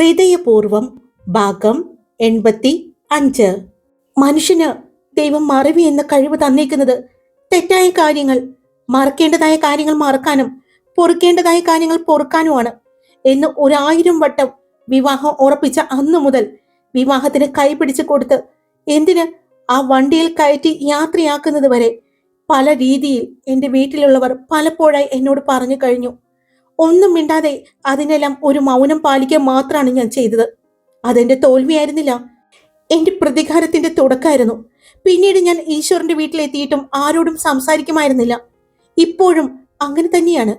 ഹൃദയപൂർവം ഭാഗം എൺപത്തി അഞ്ച്. മനുഷ്യന് ദൈവം മറവി എന്ന കഴിവ് തന്നേക്കുന്നത് തെറ്റായ കാര്യങ്ങൾ മറക്കേണ്ടതായ കാര്യങ്ങൾ മറക്കാനും പൊറുക്കേണ്ടതായ കാര്യങ്ങൾ പൊറുക്കാനുമാണ് എന്ന് ഒരായിരം വട്ടം വിവാഹം ഉറപ്പിച്ച അന്നു മുതൽ വിവാഹത്തിന് കൈപിടിച്ച് കൊടുത്ത് എന്തിന് ആ വണ്ടിയിൽ കയറ്റി യാത്രയാക്കുന്നത് വരെ പല രീതിയിൽ എന്റെ വീട്ടിലുള്ളവർ പലപ്പോഴായി എന്നോട് പറഞ്ഞു കഴിഞ്ഞു. ഒന്നും മിണ്ടാതെ അതിനെല്ലാം ഒരു മൗനം പാലിക്കുക മാത്രമാണ് ഞാൻ ചെയ്തത്. അതെന്റെ തോൽവിയായിരുന്നില്ല. എന്റെ പ്രതികാരത്തിന്റെ തുടക്കമായിരുന്നു പിന്നീട് ഞാൻ ഈശ്വരന്റെ വീട്ടിലെത്തിയിട്ടും ആരോടും സംസാരിക്കുമായിരുന്നില്ല. ഇപ്പോഴും അങ്ങനെ തന്നെയാണ്.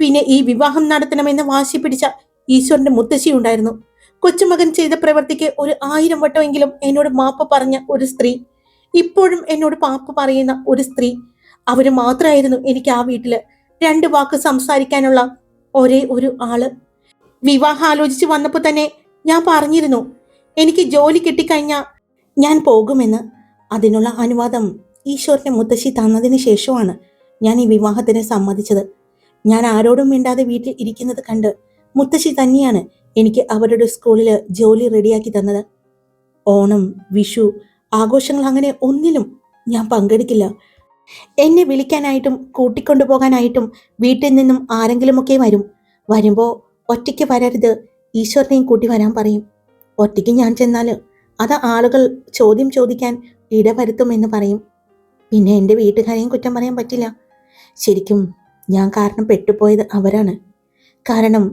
പിന്നെ ഈ വിവാഹം നടത്തണമെന്ന് വാശി പിടിച്ച ഈശ്വരന്റെ മുത്തശ്ശി ഉണ്ടായിരുന്നു. കൊച്ചുമകൻ ചെയ്ത പ്രവൃത്തിക്ക് ഒരു ആയിരം വട്ടമെങ്കിലും എന്നോട് മാപ്പ് പറഞ്ഞ ഒരു സ്ത്രീ ഇപ്പോഴും എന്നോട് പാപ്പ് പറയുന്ന ഒരു സ്ത്രീ അവർ മാത്രമായിരുന്നു എനിക്ക് ആ വീട്ടിൽ രണ്ട് വാക്ക് സംസാരിക്കാനുള്ള ഒരേ ഒരു ആൾ. വിവാഹം ആലോചിച്ച് വന്നപ്പോൾ തന്നെ ഞാൻ പറഞ്ഞിരുന്നു എനിക്ക് ജോലി കിട്ടിക്കഴിഞ്ഞാൽ ഞാൻ പോകുമെന്ന്. അതിനുള്ള അനുവാദം ഈശ്വരന്റെ മുത്തശ്ശി തന്നതിന് ശേഷമാണ് ഞാൻ ഈ വിവാഹത്തിന് സമ്മതിച്ചത്. ഞാൻ ആരോടും മിണ്ടാതെ വീട്ടിൽ ഇരിക്കുന്നത് കണ്ട് മുത്തശ്ശി തന്നെയാണ് എനിക്ക് അവരുടെ സ്കൂളിൽ ജോലി റെഡിയാക്കി തന്നത്. ഓണം വിഷു ആഘോഷങ്ങൾ അങ്ങനെ ഒന്നിലും ഞാൻ പങ്കെടുക്കില്ല. എന്നെ വിളിക്കാനായിട്ടും കൂട്ടിക്കൊണ്ടുപോകാനായിട്ടും വീട്ടിൽ നിന്നും ആരെങ്കിലുമൊക്കെ വരും. വരുമ്പോൾ ഒറ്റയ്ക്ക് വരരുത്. ഈശ്വരനെയും കൂട്ടി വരാൻ പറയും. ഒറ്റയ്ക്ക് ഞാൻ ചെന്നാൽ അത് ആളുകൾ ചോദ്യം ചോദിക്കാൻ ഇടവരുത്തുമെന്ന് പറയും. പിന്നെ എന്റെ വീട്ടുകാരെയും കുറ്റം പറയാൻ പറ്റില്ല. ശരിക്കും ഞാൻ കാരണം പെട്ടുപോയത് അവരാണ്. കാരണം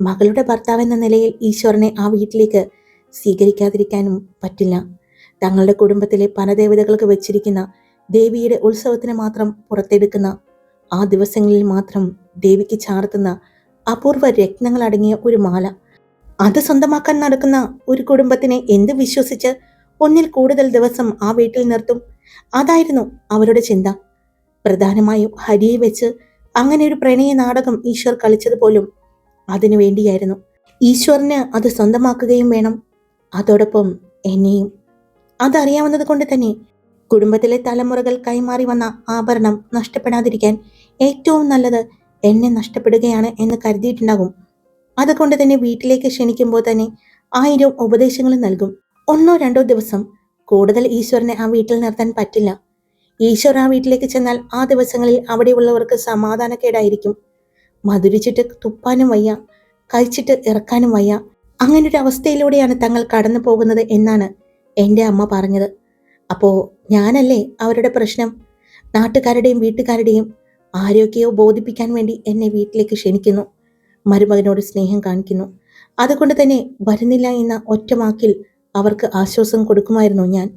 മകളുടെ ഭർത്താവ് എന്ന നിലയിൽ ഈശ്വരനെ ആ വീട്ടിലേക്ക് സ്വീകരിക്കാതിരിക്കാനും പറ്റില്ല. തങ്ങളുടെ കുടുംബത്തിലെ പല ദേവതകൾക്ക് വെച്ചിരിക്കുന്ന ദേവിയുടെ ഉത്സവത്തിന് മാത്രം പുറത്തെടുക്കുന്ന ആ ദിവസങ്ങളിൽ മാത്രം ദേവിക്ക് ചാർത്തുന്ന അപൂർവ രത്നങ്ങൾ അടങ്ങിയ ഒരു മാല. അത് സ്വന്തമാക്കാൻ നടക്കുന്ന ഒരു കുടുംബത്തിനെ എന്ത് വിശ്വസിച്ച് ഒന്നിൽ കൂടുതൽ ദിവസം ആ വീട്ടിൽ നിർത്തും? അതായിരുന്നു അവരുടെ ചിന്ത. പ്രധാനമായും ഹരിയെ വെച്ച് അങ്ങനെ ഒരു പ്രണയ നാടകം ഈശ്വർ കളിച്ചത് പോലും അതിനു വേണ്ടിയായിരുന്നു. ഈശ്വറിന് അത് സ്വന്തമാക്കുകയും വേണം. അതോടൊപ്പം എന്നെയും. അതറിയാവുന്നത് കൊണ്ട് തന്നെ കുടുംബത്തിലെ തലമുറകൾ കൈമാറി വന്ന ആഭരണം നഷ്ടപ്പെടാതിരിക്കാൻ ഏറ്റവും നല്ലത് എന്നെ നഷ്ടപ്പെടുകയാണ് എന്ന് കരുതിയിട്ടുണ്ടാകും. അതുകൊണ്ട് തന്നെ വീട്ടിലേക്ക് ക്ഷണിക്കുമ്പോൾ തന്നെ ആയിരം ഉപദേശങ്ങൾ നൽകും. ഒന്നോ രണ്ടോ ദിവസം കൂടുതൽ ഈശ്വരനെ ആ വീട്ടിൽ നിർത്താൻ പറ്റില്ല. ഈശ്വർ ആ വീട്ടിലേക്ക് ചെന്നാൽ ആ ദിവസങ്ങളിൽ അവിടെയുള്ളവർക്ക് സമാധാനക്കേടായിരിക്കും. മധുരിച്ചിട്ട് തുപ്പാനും വയ്യ കഴിച്ചിട്ട് ഇറക്കാനും വയ്യ. അങ്ങനൊരു അവസ്ഥയിലൂടെയാണ് തങ്ങൾ കടന്നു പോകുന്നത് എന്നാണ് എന്റെ അമ്മ പറഞ്ഞത്. അപ്പോൾ ഞാനല്ലേ അവരുടെ പ്രശ്നം? നാട്ടുകാരുടെയും വീട്ടുകാരുടെയും ആരോഗ്യയോ ബോധിപ്പിക്കാൻ വേണ്ടി എന്നെ വീട്ടിലേക്ക് ക്ഷണിക്കുന്നു. മരുമകനോട് സ്നേഹം കാണിക്കുന്നു. അതുകൊണ്ട് തന്നെ വരുന്നില്ല എന്ന ഒറ്റമാക്കിൽ അവർക്ക് ആശ്വാസം കൊടുക്കുമായിരുന്നു ഞാൻ.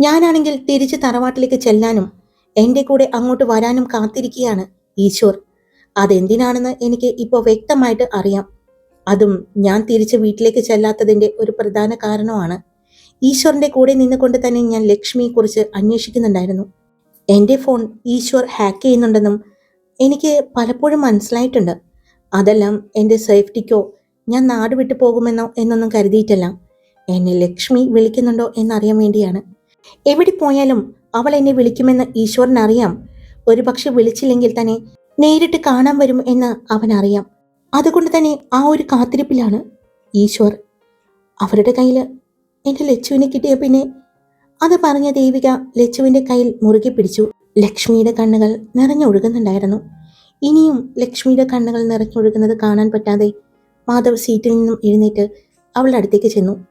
ഞാനാണെങ്കിൽ തിരിച്ച് തറവാട്ടിലേക്ക് ചെല്ലാനും എന്റെ കൂടെ അങ്ങോട്ട് വരാനും കാത്തിരിക്കുകയാണ് ഈശ്വർ. അതെന്തിനാണെന്ന് എനിക്ക് ഇപ്പോൾ വ്യക്തമായിട്ട് അറിയാം. അതും ഞാൻ തിരിച്ച് വീട്ടിലേക്ക് ചെല്ലാത്തതിന്റെ ഒരു പ്രധാന കാരണമാണ് ഈശ്വറിന്റെ കൂടെ നിന്നുകൊണ്ട് തന്നെ ഞാൻ ലക്ഷ്മിയെക്കുറിച്ച് അന്വേഷിക്കുന്നുണ്ടായിരുന്നു. എന്റെ ഫോൺ ഈശ്വർ ഹാക്ക് ചെയ്യുന്നുണ്ടെന്നും എനിക്ക് പലപ്പോഴും മനസ്സിലായിട്ടുണ്ട്. അതെല്ലാം എന്റെ സേഫ്റ്റിക്കോ ഞാൻ നാട് വിട്ടു പോകുമെന്നോ എന്നൊന്നും കരുതിയിട്ടല്ല. എന്നെ ലക്ഷ്മി വിളിക്കുന്നുണ്ടോ എന്നറിയാൻ വേണ്ടിയാണ്. എവിടെ പോയാലും അവൾ എന്നെ വിളിക്കുമെന്ന് ഈശ്വരനറിയാം ഒരു പക്ഷെ വിളിച്ചില്ലെങ്കിൽ തന്നെ നേരിട്ട് കാണാൻ വരും എന്ന് അവനറിയാം. അതുകൊണ്ട് തന്നെ ആ ഒരു കാത്തിരിപ്പിലാണ് ഈശ്വർ. അവരുടെ കയ്യിൽ എന്റെ ലച്ചുവിനെ കിട്ടിയ പിന്നെ? അത് പറഞ്ഞ ദേവിക ലച്ചുവിന്റെ കയ്യിൽ മുറുകെ പിടിച്ചു. ലക്ഷ്മിയുടെ കണ്ണുകൾ നിറഞ്ഞൊഴുകുന്നുണ്ടായിരുന്നു ഇനിയും ലക്ഷ്മിയുടെ കണ്ണുകൾ നിറഞ്ഞൊഴുകുന്നത് കാണാൻ പറ്റാതെ മാധവ് സീറ്റിൽ നിന്നും എഴുന്നേറ്റ് അവളുടെ അടുത്തേക്ക് ചെന്നു.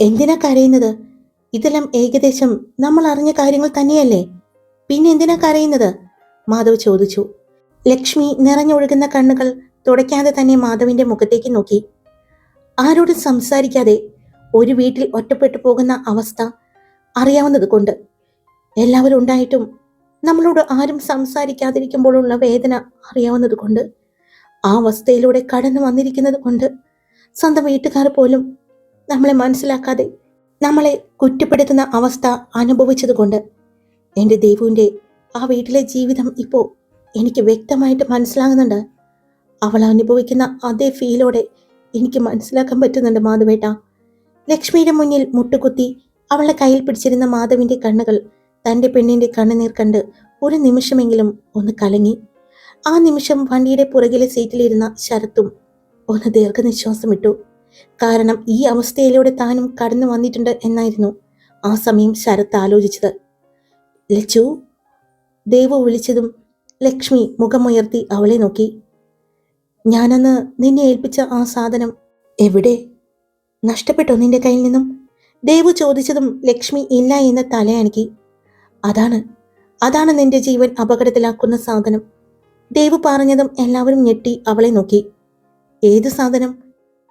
എന്തിനാ കരയുന്നത്? ഇതെല്ലാം ഏകദേശം നമ്മൾ അറിഞ്ഞ കാര്യങ്ങൾ തന്നെയല്ലേ? പിന്നെ എന്തിനാ കരയുന്നത്? മാധവ് ചോദിച്ചു. ലക്ഷ്മി നിറഞ്ഞൊഴുകുന്ന കണ്ണുകൾ തുടയ്ക്കാതെ തന്നെ മാധവിന്റെ മുഖത്തേക്ക് നോക്കി. ആരോടും സംസാരിക്കാതെ ഒരു വീട്ടിൽ ഒറ്റപ്പെട്ടു പോകുന്ന അവസ്ഥ അറിയാവുന്നത് കൊണ്ട് എല്ലാവരും ഉണ്ടായിട്ടും നമ്മളോട് ആരും സംസാരിക്കാതിരിക്കുമ്പോഴുള്ള വേദന അറിയാവുന്നത് കൊണ്ട് ആ അവസ്ഥയിലൂടെ കടന്നു വന്നിരിക്കുന്നത് കൊണ്ട് സ്വന്തം വീട്ടുകാർ പോലും നമ്മളെ മനസ്സിലാക്കാതെ നമ്മളെ കുറ്റപ്പെടുത്തുന്ന അവസ്ഥ അനുഭവിച്ചത് കൊണ്ട് എന്റെ ദേവുവിന്റെ ആ വീട്ടിലെ ജീവിതം ഇപ്പോൾ എനിക്ക് വ്യക്തമായിട്ട് മനസ്സിലാകുന്നുണ്ട്. അവൾ അനുഭവിക്കുന്ന അതേ ഫീലോടെ എനിക്ക് മനസ്സിലാക്കാൻ പറ്റുന്നുണ്ട് മാധവേട്ട. ലക്ഷ്മിയുടെ മുന്നിൽ മുട്ടുകുത്തി അവളെ കയ്യിൽ പിടിച്ചിരുന്ന മാധവിന്റെ കണ്ണുകൾ തന്റെ പെണ്ണിന്റെ കണ്ണുനീർ കണ്ട് ഒരു നിമിഷമെങ്കിലും ഒന്ന് കലങ്ങി. ആ നിമിഷം വണ്ടിയുടെ പുറകിലെ സീറ്റിലിരുന്ന ശരത്തും ഒന്ന് ദീർഘനിശ്വാസം ഇട്ടു കാരണം ഈ അവസ്ഥയിലൂടെ താനും കടന്നു വന്നിട്ടുണ്ട് എന്നായിരുന്നു ആ സമയം ശരത്ത് ആലോചിച്ചത്. ലച്ചു ദേവു വിളിച്ചതും ലക്ഷ്മി മുഖമുയർത്തി അവളെ നോക്കി. ഞാനന്ന് നിന്നെ ഏൽപ്പിച്ച ആ സാധനം എവിടെ? നഷ്ടപ്പെട്ടോ നിന്റെ കയ്യിൽ നിന്നും? ദേവു ചോദിച്ചതും ലക്ഷ്മി ഇല്ല എന്ന് തലയണക്കി. അതാണ് അതാണ് നിന്റെ ജീവൻ അപകടത്തിലാക്കുന്ന സാധനം. ദേവു പറഞ്ഞതും എല്ലാവരും ഞെട്ടി അവളെ നോക്കി. ഏത് സാധനം?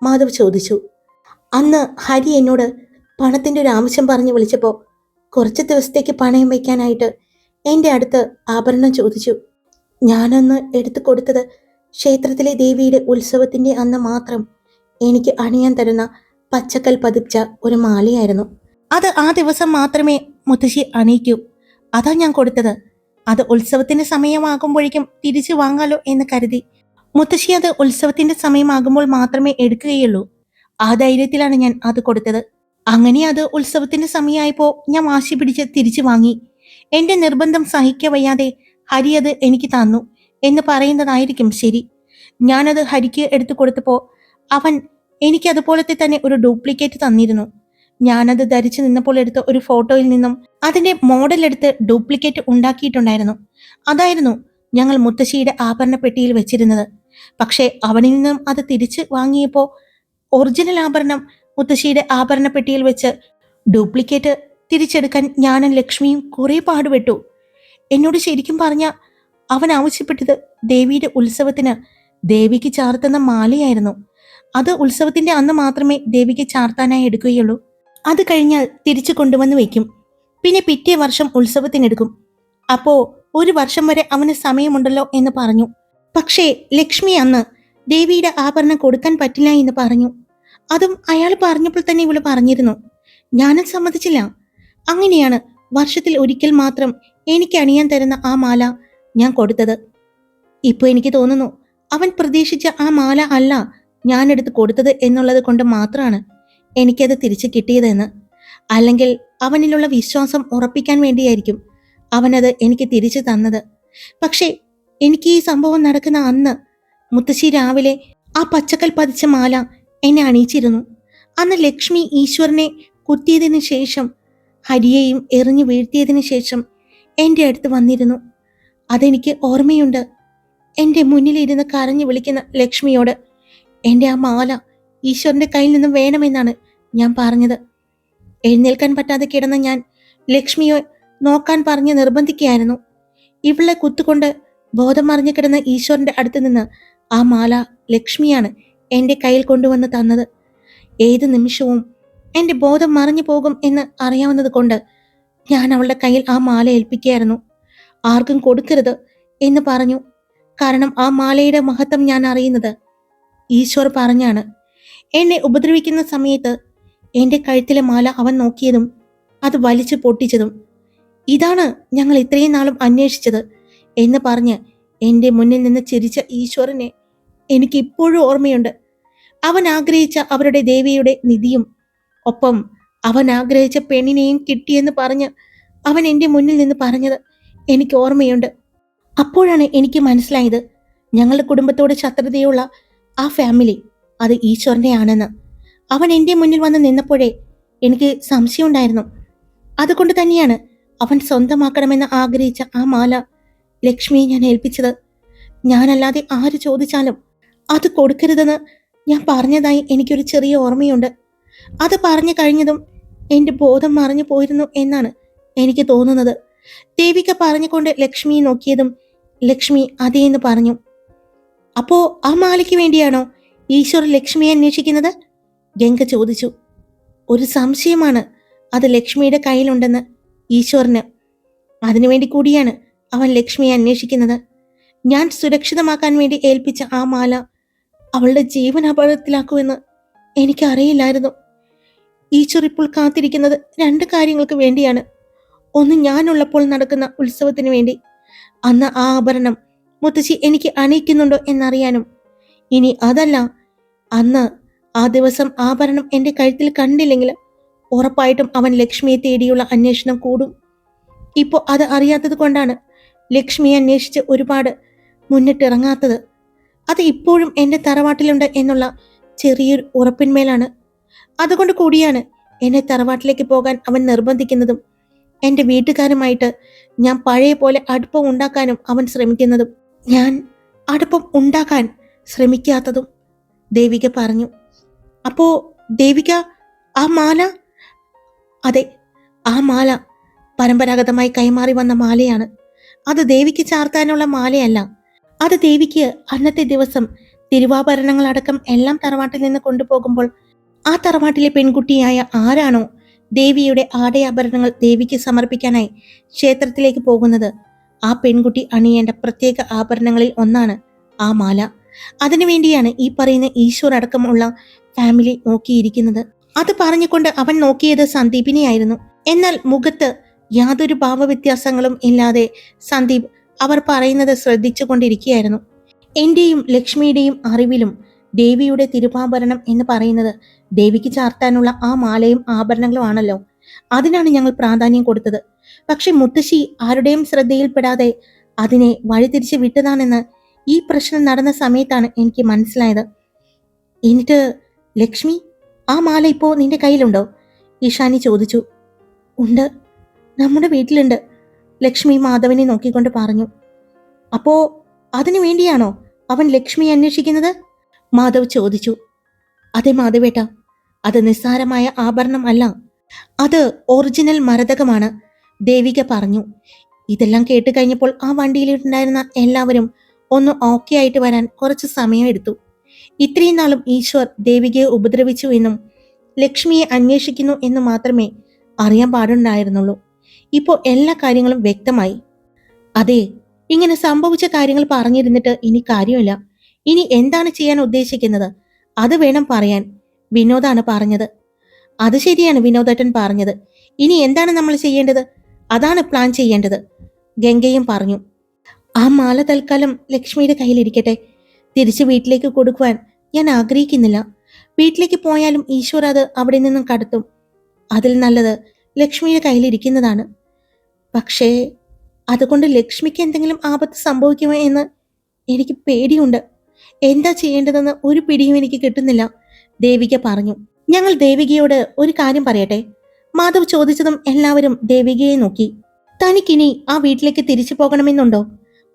മാധവ് ചോദിച്ചു. അന്ന് ഹരി എന്നോട് പണത്തിന്റെ ഒരു ആവശ്യം പറഞ്ഞു വിളിച്ചപ്പോൾ കുറച്ച് ദിവസത്തേക്ക് പണയം വയ്ക്കാനായിട്ട് എന്റെ അടുത്ത് ആഭരണം ചോദിച്ചു. ഞാനന്ന് എടുത്തു കൊടുത്തത് ക്ഷേത്രത്തിലെ ദേവിയുടെ ഉത്സവത്തിന്റെ അന്ന് മാത്രം എനിക്ക് അണിയാൻ തരുന്ന പച്ചക്കൽ പതിച്ച ഒരു മാലയായിരുന്നു. അത് ആ ദിവസം മാത്രമേ മുത്തശ്ശി അണിയിക്കൂ. അതാ ഞാൻ കൊടുത്തത്. അത് ഉത്സവത്തിന്റെ സമയമാകുമ്പോഴേക്കും തിരിച്ചു വാങ്ങാലോ എന്ന് കരുതി. മുത്തശ്ശി അത് ഉത്സവത്തിന്റെ സമയമാകുമ്പോൾ മാത്രമേ എടുക്കുകയുള്ളൂ. ആ ധൈര്യത്തിലാണ് ഞാൻ അത് കൊടുത്തത്. അങ്ങനെ അത് ഉത്സവത്തിന്റെ സമയമായപ്പോ ഞാൻ വാശി പിടിച്ച് തിരിച്ചു വാങ്ങി. എന്റെ നിർബന്ധം സഹിക്ക വയ്യാതെ ഹരി അത് എനിക്ക് തന്നു എന്ന് പറയുന്നതായിരിക്കും ശരി. ഞാനത് ഹരിക്ക് എടുത്തു കൊടുത്തപ്പോ അവൻ എനിക്ക് അതുപോലത്തെ തന്നെ ഒരു ഡ്യൂപ്ലിക്കേറ്റ് തന്നിരുന്നു. ഞാനത് ധരിച്ചു നിന്നപ്പോൾ എടുത്ത ഒരു ഫോട്ടോയിൽ നിന്നും അതിന്റെ മോഡൽ എടുത്ത് ഡ്യൂപ്ലിക്കേറ്റ് ഉണ്ടാക്കിയിട്ടുണ്ടായിരുന്നു. അതായിരുന്നു ഞങ്ങൾ മുത്തശ്ശിയുടെ ആഭരണ പെട്ടിയിൽ വെച്ചിരുന്നത്. പക്ഷേ അവനിൽ നിന്നും അത് തിരിച്ച് വാങ്ങിയപ്പോൾ ഒറിജിനൽ ആഭരണം മുത്തശ്ശിയുടെ ആഭരണ പെട്ടിയിൽ വെച്ച് ഡ്യൂപ്ലിക്കേറ്റ് തിരിച്ചെടുക്കാൻ ഞാനും ലക്ഷ്മിയും കുറെ പാടുപെട്ടു. എന്നോട് ശരിക്കും പറഞ്ഞ അവൻ ആവശ്യപ്പെട്ടത് ദേവിയുടെ ഉത്സവത്തിന് ദേവിക്ക് ചാർത്തുന്ന മാലയായിരുന്നു. അത് ഉത്സവത്തിന്റെ അന്ന് മാത്രമേ ദേവിക്ക് ചാർത്താനായി എടുക്കുകയുള്ളൂ. അത് കഴിഞ്ഞാൽ തിരിച്ചു കൊണ്ടുവന്ന് വയ്ക്കും. പിന്നെ പിറ്റേ വർഷം ഉത്സവത്തിനെടുക്കും അപ്പോ ഒരു വർഷം വരെ അവന് സമയമുണ്ടല്ലോ എന്ന് പറഞ്ഞു. പക്ഷേ ലക്ഷ്മി അന്ന് ദേവിയുടെ ആഭരണം കൊടുക്കാൻ പറ്റില്ല എന്ന് പറഞ്ഞു. അതും അയാൾ പറഞ്ഞപ്പോൾ തന്നെ ഇവൾ പറഞ്ഞിരുന്നു ഞാനും സമ്മതിച്ചില്ല. അങ്ങനെയാണ് വർഷത്തിൽ ഒരിക്കൽ മാത്രം എനിക്ക് അണിയാൻ തരുന്ന ആ മാല ഞാൻ കൊടുത്തത്. ഇപ്പൊ എനിക്ക് തോന്നുന്നു അവൻ പ്രതീക്ഷിച്ച ആ മാല അല്ല ഞാൻ എടുത്ത് കൊടുത്തത് എന്നുള്ളത് കൊണ്ട് മാത്രമാണ് എനിക്കത് തിരിച്ചു കിട്ടിയതെന്ന്. അല്ലെങ്കിൽ അവനിലുള്ള വിശ്വാസം ഉറപ്പിക്കാൻ വേണ്ടിയായിരിക്കും അവനത് എനിക്ക് തിരിച്ചു തന്നത്. പക്ഷേ എനിക്ക് ഈ സംഭവം നടക്കുന്ന അന്ന് മുത്തശ്ശി രാവിലെ ആ പച്ചക്കൽ പതിച്ച മാല എന്നെ അണിയിച്ചിരുന്നു. അന്ന് ലക്ഷ്മി ഈശ്വരനെ കുത്തിയതിനു ശേഷം ഹരിയെയും എറിഞ്ഞു വീഴ്ത്തിയതിനു ശേഷം എന്റെ അടുത്ത് വന്നിരുന്നു. അതെനിക്ക് ഓർമ്മയുണ്ട്. എന്റെ മുന്നിലിരുന്ന് കരഞ്ഞു വിളിക്കുന്ന ലക്ഷ്മിയോട് എന്റെ ആ മാല ഈശ്വരന്റെ കയ്യിൽ നിന്നും വേണമെന്നാണ് ഞാൻ പറഞ്ഞത്. എഴുന്നേൽക്കാൻ പറ്റാതെ കിടന്ന ഞാൻ ലക്ഷ്മിയെ നോക്കാൻ പറഞ്ഞ് നിർബന്ധിക്കുകയായിരുന്നു. ഇവളെ കുത്തുകൊണ്ട് ബോധം മറിഞ്ഞു കിടന്ന ഈശ്വരന്റെ അടുത്ത് നിന്ന് ആ മാല ലക്ഷ്മിയാണ് എന്റെ കയ്യിൽ കൊണ്ടുവന്ന് തന്നത്. ഏത് നിമിഷവും എന്റെ ബോധം മറിഞ്ഞു പോകും എന്ന് അറിയാവുന്നത് കൊണ്ട് ഞാൻ അവളുടെ കയ്യിൽ ആ മാല ഏൽപ്പിക്കുകയായിരുന്നു. ആർക്കും കൊടുക്കരുത് എന്ന് പറഞ്ഞു. കാരണം ആ മാലയുടെ മഹത്വം ഞാൻ അറിയുന്നത് ഈശ്വർ പറഞ്ഞാണ്. എന്നെ ഉപദ്രവിക്കുന്ന സമയത്ത് എന്റെ കഴുത്തിലെ മാല അവൻ നോക്കിയതും അത് വലിച്ചു പൊട്ടിച്ചതും. ഇതാണ് ഞങ്ങൾ ഇത്രയും നാളും അന്വേഷിച്ചത് എന്ന് പറഞ്ഞ് എന്റെ മുന്നിൽ നിന്ന് ചിരിച്ച ഈശ്വരനെ എനിക്ക് ഇപ്പോഴും ഓർമ്മയുണ്ട്. അവൻ ആഗ്രഹിച്ച അവരുടെ ദേവിയുടെ നിധിയും ഒപ്പം അവൻ ആഗ്രഹിച്ച പെണ്ണിനെയും കിട്ടിയെന്ന് പറഞ്ഞ് അവൻ എന്റെ മുന്നിൽ നിന്ന് പറഞ്ഞത് എനിക്ക് ഓർമ്മയുണ്ട്. അപ്പോഴാണ് എനിക്ക് മനസ്സിലായത് ഞങ്ങളുടെ കുടുംബത്തോട് ശത്രുതയുള്ള ആ ഫാമിലി അത് ഈശ്വരന്റെ ആണെന്ന് അവൻ എന്റെ മുന്നിൽ വന്ന് നിന്നപ്പോഴേ എനിക്ക് സംശയമുണ്ടായിരുന്നു. അതുകൊണ്ട് തന്നെയാണ് അവൻ സ്വന്തമാക്കണമെന്ന് ആഗ്രഹിച്ച ആ മാല ലക്ഷ്മിയെ ഞാൻ ഏൽപ്പിച്ചത്. ഞാനല്ലാതെ ആര് ചോദിച്ചാലും അത് കൊടുക്കരുതെന്ന് ഞാൻ പറഞ്ഞതായി എനിക്കൊരു ചെറിയ ഓർമ്മയുണ്ട്. അത് പറഞ്ഞു കഴിഞ്ഞതും എന്റെ ബോധം മറിഞ്ഞു പോയിരുന്നു എന്നാണ് എനിക്ക് തോന്നുന്നത്. ദേവിക പറഞ്ഞുകൊണ്ട് ലക്ഷ്മിയെ നോക്കിയതും ലക്ഷ്മി അതേ എന്ന് പറഞ്ഞു. അപ്പോ ആ മാലയ്ക്ക് വേണ്ടിയാണോ ഈശ്വർ ലക്ഷ്മിയെ അന്വേഷിക്കുന്നത്? ഗംഗ ചോദിച്ചു. ഒരു സംശയമാണ് അത് ലക്ഷ്മിയുടെ കയ്യിലുണ്ടെന്ന് ഈശ്വറിന്. അതിനുവേണ്ടി കൂടിയാണ് അവൻ ലക്ഷ്മിയെ അന്വേഷിക്കുന്നത്. ഞാൻ സുരക്ഷിതമാക്കാൻ വേണ്ടി ഏൽപ്പിച്ച ആ മാല അവളുടെ ജീവൻ അപകടത്തിലാക്കുമെന്ന് എനിക്കറിയില്ലായിരുന്നു. ഈശ്വർ ഇപ്പോൾ കാത്തിരിക്കുന്നത് രണ്ട് കാര്യങ്ങൾക്ക് വേണ്ടിയാണ്. ഒന്ന് ഞാനുള്ളപ്പോൾ നടക്കുന്ന ഉത്സവത്തിന് വേണ്ടി. അന്ന് ആ ആഭരണം മുത്തശ്ശി എനിക്ക് അണിയിക്കുന്നുണ്ടോ എന്നറിയാനും. ഇനി അതല്ല അന്ന് ആ ദിവസം ആഭരണം എന്റെ കഴുത്തിൽ കണ്ടില്ലെങ്കിൽ ഉറപ്പായിട്ടും അവൻ ലക്ഷ്മിയെ തേടിയുള്ള അന്വേഷണം കൂടും. ഇപ്പോൾ അത് അറിയാത്തത് കൊണ്ടാണ് ലക്ഷ്മിയെ അന്വേഷിച്ച് ഒരുപാട് മുന്നിട്ടിറങ്ങാത്തത്. അത് ഇപ്പോഴും എന്റെ തറവാട്ടിലുണ്ട് എന്നുള്ള ചെറിയൊരു ഉറപ്പിന്മേലാണ്. അതുകൊണ്ട് കൂടിയാണ് എന്നെ തറവാട്ടിലേക്ക് പോകാൻ അവൻ നിർബന്ധിക്കുന്നതും. എന്റെ വീട്ടുകാരുമായിട്ട് ഞാൻ പഴയ പോലെ അടുപ്പം ഉണ്ടാക്കാനും അവൻ ശ്രമിക്കുന്നതും. ഞാൻ അടുപ്പം ഉണ്ടാക്കാൻ ശ്രമിക്കാത്തതും ദേവിക പറഞ്ഞു. അപ്പോ ദേവിക ആ മാല? അതെ ആ മാല പരമ്പരാഗതമായി കൈമാറി വന്ന മാലയാണ്. അത് ദേവിക്ക് ചാർത്താനുള്ള മാലയല്ല. അത് ദേവിക്ക് അന്നത്തെ ദിവസം തിരുവാഭരണങ്ങളടക്കം എല്ലാം തറവാട്ടിൽ നിന്ന് കൊണ്ടുപോകുമ്പോൾ ആ തറവാട്ടിലെ പെൺകുട്ടിയായ ആരാണോ ദേവിയുടെ ആടയാഭരണങ്ങൾ ദേവിക്ക് സമർപ്പിക്കാനായി ക്ഷേത്രത്തിലേക്ക് പോകുന്നത്? ആ പെൺകുട്ടി അണിയേണ്ട പ്രത്യേക ആഭരണങ്ങളിൽ ഒന്നാണ് ആ മാല. അതിനുവേണ്ടിയാണ് ഈ പറയുന്ന ഈശ്വർ അടക്കമുള്ള ഫാമിലി നോക്കിയിരിക്കുന്നത്. അത് പറഞ്ഞുകൊണ്ട് അവൻ നോക്കിയത് സന്ദീപിനെയായിരുന്നു. എന്നാൽ മുഖത്ത് യാതൊരു ഭാവവ്യത്യാസങ്ങളും ഇല്ലാതെ സന്ദീപ് അവർ പറയുന്നത് ശ്രദ്ധിച്ചുകൊണ്ടിരിക്കുകയായിരുന്നു. എന്റെയും ലക്ഷ്മിയുടെയും അറിവിലും ദേവിയുടെ തിരുവാഭരണം എന്ന് പറയുന്നത് ദേവിക്ക് ചാർത്താനുള്ള ആ മാലയും ആഭരണങ്ങളും ആണല്ലോ. അതിനാണ് ഞങ്ങൾ പ്രാധാന്യം കൊടുത്തത്. പക്ഷെ മുത്തശ്ശി ആരുടെയും ശ്രദ്ധയിൽപ്പെടാതെ അതിനെ വഴിതിരിച്ച് വിട്ടതാണെന്ന് ഈ പ്രശ്നം നടന്ന സമയത്താണ് എനിക്ക് മനസ്സിലായത്. എന്നിട്ട് ലക്ഷ്മി ആ മാല ഇപ്പോ നിന്റെ കയ്യിലുണ്ടോ? ഈഷാനി ചോദിച്ചു. ഉണ്ട്. നമ്മുടെ വീട്ടിലുണ്ട്. ലക്ഷ്മി മാധവനെ നോക്കിക്കൊണ്ട് പറഞ്ഞു. അപ്പോ അതിനു വേണ്ടിയാണോ അവൻ ലക്ഷ്മിയെ അന്വേഷിക്കുന്നത്? മാധവ് ചോദിച്ചു. അതെ മാധവേട്ട. അത് നിസ്സാരമായ ആഭരണം അല്ല. അത് ഒറിജിനൽ മരതകമാണ്. ദേവിക പറഞ്ഞു ഇതെല്ലാം കേട്ട് കഴിഞ്ഞപ്പോൾ ആ വണ്ടിയിലുണ്ടായിരുന്ന എല്ലാവരും ഒന്ന് ഓക്കെ ആയിട്ട് വരാൻ കുറച്ച് സമയമെടുത്തു ഇത്രയും നാളും ഈശ്വർ ദേവികയെ ഉപദ്രവിച്ചു എന്നും ലക്ഷ്മിയെ അന്വേഷിക്കുന്നു എന്നും മാത്രമേ അറിയാൻ പാടുണ്ടായിരുന്നുള്ളൂ. ഇപ്പോൾ എല്ലാ കാര്യങ്ങളും വ്യക്തമായി. അതെ ഇങ്ങനെ സംഭവിച്ച കാര്യങ്ങൾ പറഞ്ഞിരുന്നിട്ട് ഇനി കാര്യമില്ല. ഇനി എന്താണ് ചെയ്യാൻ ഉദ്ദേശിക്കുന്നത്? അത് വേണം പറയാൻ വിനോദാണ് പറഞ്ഞത്. അത് ശരിയാണ് വിനോദേട്ടൻ പറഞ്ഞത്. ഇനി എന്താണ് നമ്മൾ ചെയ്യേണ്ടത്? അതാണ് പ്ലാൻ ചെയ്യേണ്ടത്. ഗംഗയും പറഞ്ഞു ആ മാല തൽക്കാലം ലക്ഷ്മിയുടെ കയ്യിലിരിക്കട്ടെ. തിരിച്ച് വീട്ടിലേക്ക് കൊടുക്കുവാൻ ഞാൻ ആഗ്രഹിക്കുന്നില്ല. വീട്ടിലേക്ക് പോയാലും ഈശ്വർ അത് അവിടെ നിന്നും കടത്തും. അതിൽ നല്ലത് ലക്ഷ്മിയുടെ കയ്യിലിരിക്കുന്നതാണ്. പക്ഷേ അതുകൊണ്ട് ലക്ഷ്മിക്ക് എന്തെങ്കിലും ആപത്ത് സംഭവിക്കുമോ എന്ന് എനിക്ക് പേടിയുണ്ട്. എന്താ ചെയ്യേണ്ടതെന്ന് ഒരു പിടിയും എനിക്ക് കിട്ടുന്നില്ല ദേവിക പറഞ്ഞു. ഞങ്ങൾ ദേവികയോട് ഒരു കാര്യം പറയട്ടെ. മാധവ് ചോദിച്ചതും എല്ലാവരും ദേവികയെ നോക്കി. തനിക്കിനി ആ വീട്ടിലേക്ക് തിരിച്ചു പോകണമെന്നുണ്ടോ?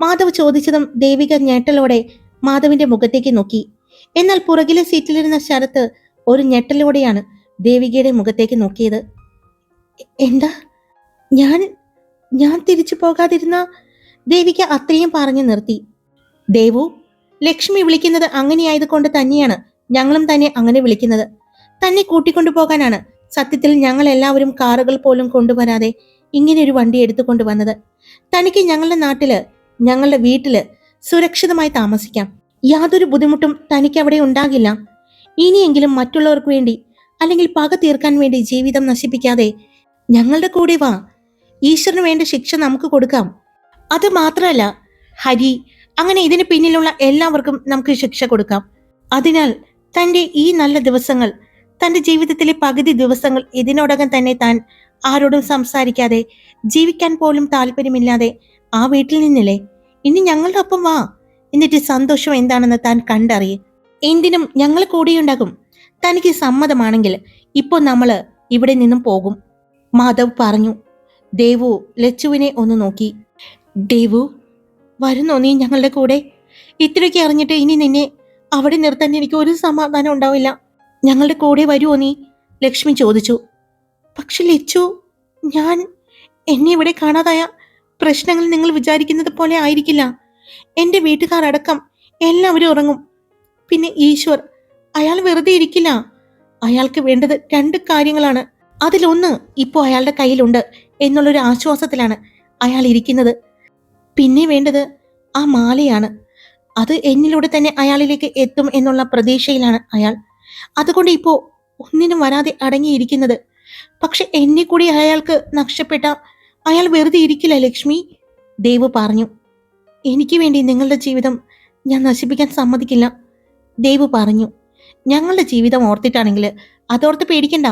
മാധവ് ചോദിച്ചതും ദേവിക ഞെട്ടലോടെ മാധവിന്റെ മുഖത്തേക്ക് നോക്കി. എന്നാൽ പുറകിലെ സീറ്റിലിരുന്ന ശരത്ത് ഒരു ഞെട്ടലോടെയാണ് ദേവികയുടെ മുഖത്തേക്ക് നോക്കിയത്. എന്താ? ഞാൻ ഞാൻ തിരിച്ചു പോകാതിരുന്ന? ദേവിക അത്രയും പറഞ്ഞു നിർത്തി. ദേവു ലക്ഷ്മി വിളിക്കുന്നത് അങ്ങനെയായതുകൊണ്ട് തന്നെയാണ് ഞങ്ങളും തന്നെ അങ്ങനെ വിളിക്കുന്നത്. തന്നെ കൂട്ടിക്കൊണ്ടു പോകാനാണ് സത്യത്തിൽ ഞങ്ങൾ എല്ലാവരും കാറുകൾ പോലും കൊണ്ടുവരാതെ ഇങ്ങനെ ഒരു വണ്ടി എടുത്തുകൊണ്ട് വന്നത്. തനിക്ക് ഞങ്ങളുടെ നാട്ടിൽ ഞങ്ങളുടെ വീട്ടിൽ സുരക്ഷിതമായി താമസിക്കാം. യാതൊരു ബുദ്ധിമുട്ടും തനിക്ക് അവിടെ ഉണ്ടാകില്ല. ഇനിയെങ്കിലും മറ്റുള്ളവർക്ക് വേണ്ടി അല്ലെങ്കിൽ പക തീർക്കാൻ വേണ്ടി ജീവിതം നശിപ്പിക്കാതെ ഞങ്ങളുടെ കൂടെ വാ. ഈശ്വരന് വേണ്ട ശിക്ഷ നമുക്ക് കൊടുക്കാം. അത് മാത്രമല്ല ഹരി അങ്ങനെ ഇതിന് പിന്നിലുള്ള എല്ലാവർക്കും നമുക്ക് ശിക്ഷ കൊടുക്കാം. അതിനാൽ തന്റെ ഈ നല്ല ദിവസങ്ങൾ തന്റെ ജീവിതത്തിലെ പകുതി ദിവസങ്ങൾ ഇതിനോടകം തന്നെ താൻ ആരോടും സംസാരിക്കാതെ ജീവിക്കാൻ പോലും താല്പര്യമില്ലാതെ ആ വീട്ടിൽ നിന്നില്ലേ? ഇനി ഞങ്ങളുടെ ഒപ്പം വാ. എന്നിട്ട് സന്തോഷം എന്താണെന്ന് താൻ കണ്ടറിയേ. എന്തിനും ഞങ്ങൾ കൂടെയുണ്ടാകും. തനിക്ക് സമ്മതമാണെങ്കിൽ ഇപ്പോൾ നമ്മൾ ഇവിടെ നിന്നും പോകും. മാധവ് പറഞ്ഞു. ദേവു ലച്ചുവിനെ ഒന്ന് നോക്കി. ദേവു വരുന്നോ നീ ഞങ്ങളുടെ കൂടെ? ഇത്രയൊക്കെ അറിഞ്ഞിട്ട് ഇനി നിന്നെ അവിടെ നിർത്താൻ എനിക്ക് ഒരു സമാധാനം ഉണ്ടാവില്ല. ഞങ്ങളുടെ കൂടെ വരുമോ നീ? ലക്ഷ്മി ചോദിച്ചു. പക്ഷെ ലച്ചു ഞാൻ എന്നെ ഇവിടെ കാണാതായ പ്രശ്നങ്ങൾ നിങ്ങൾ വിചാരിക്കുന്നത് പോലെ ആയിരിക്കില്ല. എന്റെ വീട്ടുകാർ അടക്കം എല്ലാവരും ഉറങ്ങും. പിന്നെ ഈശ്വർ അയാൾ വെറുതെ ഇരിക്കില്ല. അയാൾക്ക് വേണ്ടത് രണ്ട് കാര്യങ്ങളാണ്. അതിലൊന്ന് ഇപ്പോൾ അയാളുടെ കയ്യിലുണ്ട് എന്നുള്ളൊരു ആശ്വാസത്തിലാണ് അയാൾ ഇരിക്കുന്നത്. പിന്നെ വേണ്ടത് ആ മാലയാണ്. അത് എന്നിലൂടെ തന്നെ അയാളിലേക്ക് എത്തും എന്നുള്ള പ്രതീക്ഷയിലാണ് അയാൾ. അതുകൊണ്ട് ഇപ്പോൾ ഒന്നിനും വരാതെ അടങ്ങിയിരിക്കുന്നത്. പക്ഷെ എന്നെ കൂടി അയാൾക്ക് നഷ്ടപ്പെട്ട അയാൾ വെറുതെ ഇരിക്കില്ല ലക്ഷ്മി. ദേവ് പറഞ്ഞു എനിക്ക് വേണ്ടി നിങ്ങളുടെ ജീവിതം ഞാൻ നശിപ്പിക്കാൻ സമ്മതിക്കില്ല. ദേവ് പറഞ്ഞു ഞങ്ങളുടെ ജീവിതം ഓർത്തിട്ടാണെങ്കിൽ അതോർത്ത് പേടിക്കണ്ട.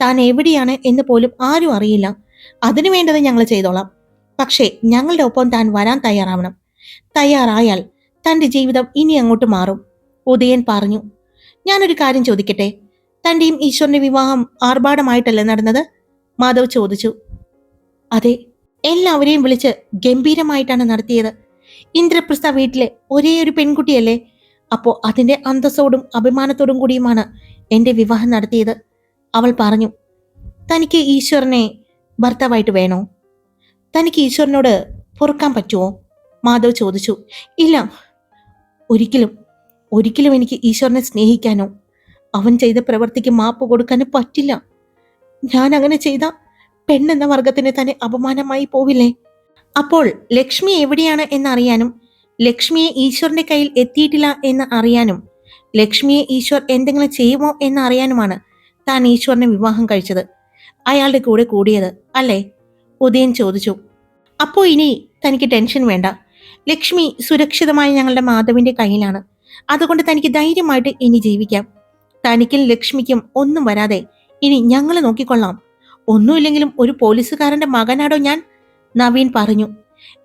താൻ എവിടെയാണ് എന്ന് പോലും ആരും അറിയില്ല. അതിനു വേണ്ടത് ഞങ്ങൾ ചെയ്തോളാം. പക്ഷേ ഞങ്ങളുടെ ഒപ്പം താൻ വരാൻ തയ്യാറാവണം. തയ്യാറായാൽ തന്റെ ജീവിതം ഇനി അങ്ങോട്ട് മാറും. ഉദയൻ പറഞ്ഞു ഞാനൊരു കാര്യം ചോദിക്കട്ടെ? തന്റെയും ഈശ്വരന്റെ വിവാഹം ആർഭാടമായിട്ടല്ലേ നടന്നത്? മാധവ് ചോദിച്ചു. അതെ എല്ലാവരെയും വിളിച്ച് ഗംഭീരമായിട്ടാണ് നടത്തിയത്. ഇന്ദ്രപ്രസ്ഥ വീട്ടിലെ ഒരേ ഒരു പെൺകുട്ടിയല്ലേ? അപ്പോ അതിന്റെ അന്തസ്സോടും അഭിമാനത്തോടും കൂടിയുമാണ് എന്റെ വിവാഹം നടത്തിയത്. അവൾ പറഞ്ഞു തനിക്ക് ഈശ്വരനെ ഭർത്താവായിട്ട് വേണോ? തനിക്ക് ഈശ്വരനോട് പൊറുക്കാൻ പറ്റുമോ മാധവ് ചോദിച്ചു. ഇല്ല ഒരിക്കലും. ഒരിക്കലും എനിക്ക് ഈശ്വരനെ സ്നേഹിക്കാനോ അവൻ ചെയ്ത പ്രവൃത്തിക്ക് മാപ്പ് കൊടുക്കാനോ പറ്റില്ല. ഞാൻ അങ്ങനെ ചെയ്ത പെണ്ണെന്ന വർഗത്തിന് തന്നെ അപമാനമായി പോവില്ലേ? അപ്പോൾ ലക്ഷ്മി എവിടെയാണ് എന്നറിയാനും ലക്ഷ്മിയെ ഈശ്വരന്റെ കയ്യിൽ എത്തിയിട്ടില്ല എന്ന് അറിയാനും ലക്ഷ്മിയെ ഈശ്വർ എന്തെങ്കിലും ചെയ്യുമോ എന്ന് അറിയാനുമാണ് താൻ ഈശ്വരനെ വിവാഹം കഴിച്ചത്. അയാളുടെ കൂടെ കൂടിയത് അല്ലേ? ഉദയൻ ചോദിച്ചു. അപ്പോ ഇനി തനിക്ക് ടെൻഷൻ വേണ്ട. ലക്ഷ്മി സുരക്ഷിതമായി ഞങ്ങളുടെ മാധവിന്റെ കയ്യിലാണ്. അതുകൊണ്ട് തനിക്ക് ധൈര്യമായിട്ട് ഇനി ജീവിക്കാം. തനിക്കും ലക്ഷ്മിക്കും ഒന്നും വരാതെ ഇനി ഞങ്ങൾ നോക്കിക്കൊള്ളാം. ഒന്നുമില്ലെങ്കിലും ഒരു പോലീസുകാരന്റെ മകനാടോ ഞാൻ? നവീൻ പറഞ്ഞു.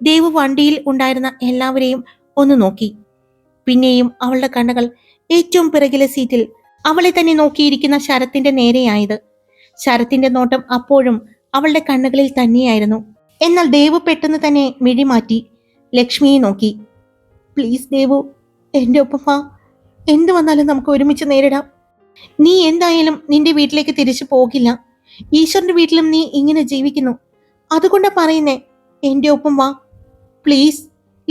ദേവ് വണ്ടിയിൽ ഉണ്ടായിരുന്ന എല്ലാവരെയും ഒന്ന് നോക്കി. പിന്നെയും അവളുടെ കണ്ണുകൾ ഏറ്റവും പിറകിലെ സീറ്റിൽ അവളെ തന്നെ നോക്കിയിരിക്കുന്ന ശരത്തിന്റെ നേരെയായത്. ശരത്തിന്റെ നോട്ടം അപ്പോഴും അവളുടെ കണ്ണുകളിൽ തന്നെയായിരുന്നു. എന്നാൽ ദേവു പെട്ടെന്ന് തന്നെ മിഴിമാറ്റി ലക്ഷ്മിയെ നോക്കി. പ്ലീസ് ദേവു എന്റെ ഒപ്പം വാ എന്ത് വന്നാലും നമുക്ക് ഒരുമിച്ച് നേരിടാം. നീ എന്തായാലും നിന്റെ വീട്ടിലേക്ക് തിരിച്ചു പോകില്ല. ഈശ്വരന്റെ വീട്ടിലും നീ ഇങ്ങനെ ജീവിക്കുന്നു. അതുകൊണ്ടാ പറയുന്നേ എന്റെ ഒപ്പം വാ പ്ലീസ്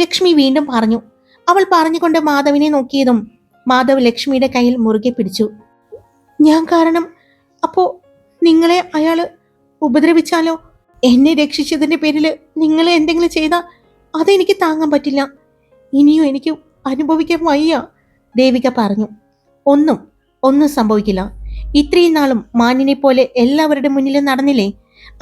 ലക്ഷ്മി വീണ്ടും പറഞ്ഞു. അവൾ പറഞ്ഞുകൊണ്ട് മാധവിനെ നോക്കിയതും മാധവ് ലക്ഷ്മിയുടെ കയ്യിൽ മുറുകെ പിടിച്ചു. ഞാൻ കാരണം അപ്പോ നിങ്ങളെ അയാൾ ഉപദ്രവിച്ചാലോ? എന്നെ രക്ഷിച്ചതിന്റെ പേരിൽ നിങ്ങളെ എന്തെങ്കിലും ചെയ്താൽ അതെനിക്ക് താങ്ങാൻ പറ്റില്ല. ഇനിയും എനിക്ക് അനുഭവിക്കാൻ വയ്യ ദേവിക പറഞ്ഞു. ഒന്നും ഒന്നും സംഭവിക്കില്ല. ഇത്രയും നാളും മാന്യനെ പോലെ എല്ലാവരുടെ മുന്നിലും നടന്നില്ലേ?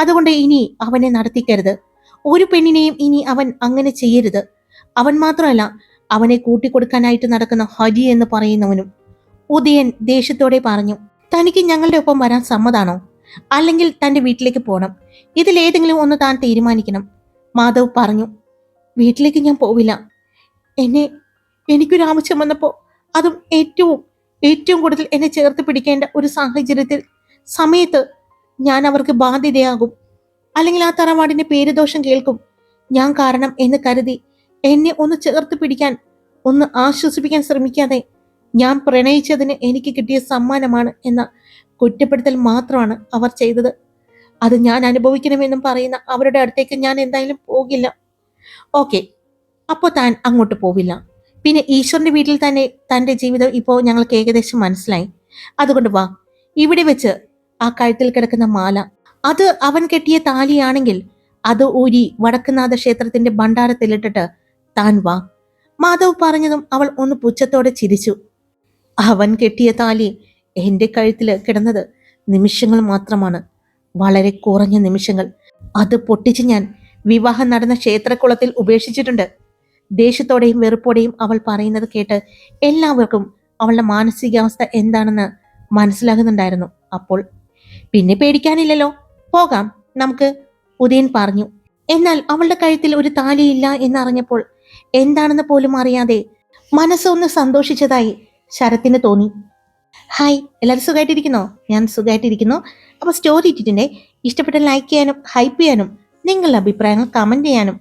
അതുകൊണ്ട് ഇനി അവനെ നടത്തിക്കരുത്. ഒരു പെണ്ണിനെയും ഇനി അവൻ അങ്ങനെ ചെയ്യരുത്. അവൻ മാത്രമല്ല അവനെ കൂട്ടിക്കൊടുക്കാനായിട്ട് നടക്കുന്ന ഹരി എന്ന് പറയുന്നവനും. ഉദയൻ ദേഷ്യത്തോടെ പറഞ്ഞു തനിക്ക് ഞങ്ങളുടെ ഒപ്പം വരാൻ സമ്മതാണോ? അല്ലെങ്കിൽ തന്റെ വീട്ടിലേക്ക് പോകണം ഇതിലേതെങ്കിലും ഒന്ന് താൻ തീരുമാനിക്കണം. മാധവ് പറഞ്ഞു വീട്ടിലേക്ക് ഞാൻ പോവില്ല. എന്നെ എനിക്കൊരു ആവശ്യം വന്നപ്പോൾ അതും ഏറ്റവും ഏറ്റവും കൂടുതൽ എന്നെ ചേർത്ത് പിടിക്കേണ്ട ഒരു സാഹചര്യത്തിൽ സമയത്ത് ഞാൻ അവർക്ക് ബാധ്യതയാകും. അല്ലെങ്കിൽ ആ തറവാടിന്റെ പേരുദോഷം കേൾക്കും. ഞാൻ കാരണം എന്ന് കരുതി എന്നെ ഒന്ന് ചേർത്ത് പിടിക്കാൻ ഒന്ന് ആശ്വസിപ്പിക്കാൻ ശ്രമിക്കാതെ ഞാൻ പ്രണയിച്ചതിന് എനിക്ക് കിട്ടിയ സമ്മാനമാണ് എന്ന കുറ്റപ്പെടുത്തൽ മാത്രമാണ് അവർ ചെയ്തത്. അത് ഞാൻ അനുഭവിക്കണമെന്നും പറയുന്ന അവരുടെ അടുത്തേക്ക് ഞാൻ എന്തായാലും പോകില്ല. ഓക്കെ. അപ്പോൾ താൻ അങ്ങോട്ട് പോവില്ല. പിന്നെ ഈശ്വരന്റെ വീട്ടിൽ തന്നെ തന്റെ ജീവിതം ഇപ്പോൾ ഞങ്ങൾക്ക് ഏകദേശം മനസ്സിലായി. അതുകൊണ്ട് വാ ഇവിടെ വെച്ച് ആ കഴുത്തിൽ കിടക്കുന്ന മാല അത് അവൻ കെട്ടിയ താലിയാണെങ്കിൽ അത് ഊരി വടക്കുനാഥ ക്ഷേത്രത്തിന്റെ ഭണ്ഡാരത്തിലിട്ടിട്ട് താൻ വാ. മാധവ് പറഞ്ഞതും അവൾ ഒന്ന് പുച്ഛത്തോടെ ചിരിച്ചു. അവൻ കെട്ടിയ താലി എന്റെ കഴുത്തിൽ കിടന്നത് നിമിഷങ്ങൾ മാത്രമാണ് വളരെ കുറഞ്ഞ നിമിഷങ്ങൾ. അത് പൊട്ടിച്ച് ഞാൻ വിവാഹം നടന്ന ക്ഷേത്രക്കുളത്തിൽ ഉപേക്ഷിച്ചിട്ടുണ്ട്. ദേഷ്യത്തോടെയും വെറുപ്പോടെയും അവൾ പറയുന്നത് കേട്ട് എല്ലാവർക്കും അവളുടെ മാനസികാവസ്ഥ എന്താണെന്ന് മനസ്സിലാകുന്നുണ്ടായിരുന്നു. അപ്പോൾ പിന്നെ പേടിക്കാനില്ലല്ലോ. പോകാം. നമുക്ക് ഉദയൻ പറഞ്ഞു. എന്നാൽ അവളുടെ കഴുത്തിൽ ഒരു താലിയില്ല എന്നറിഞ്ഞപ്പോൾ എന്താണെന്ന് പോലും അറിയാതെ മനസ്സൊന്ന് സന്തോഷിച്ചതായി ശരത്തിന് തോന്നി. ഹായ് എല്ലാവരും സുഖമായിട്ടിരിക്കുന്നോ ഞാൻ സുഖമായിട്ടിരിക്കുന്നു അപ്പോൾ സ്റ്റോറി ഇട്ടിട്ടുണ്ട്. ഇഷ്ടപ്പെട്ട ലൈക്ക് ചെയ്യാനും ഹൈപ്പ് ചെയ്യാനും നിങ്ങളുടെ അഭിപ്രായങ്ങൾ കമന്റ് ചെയ്യാനും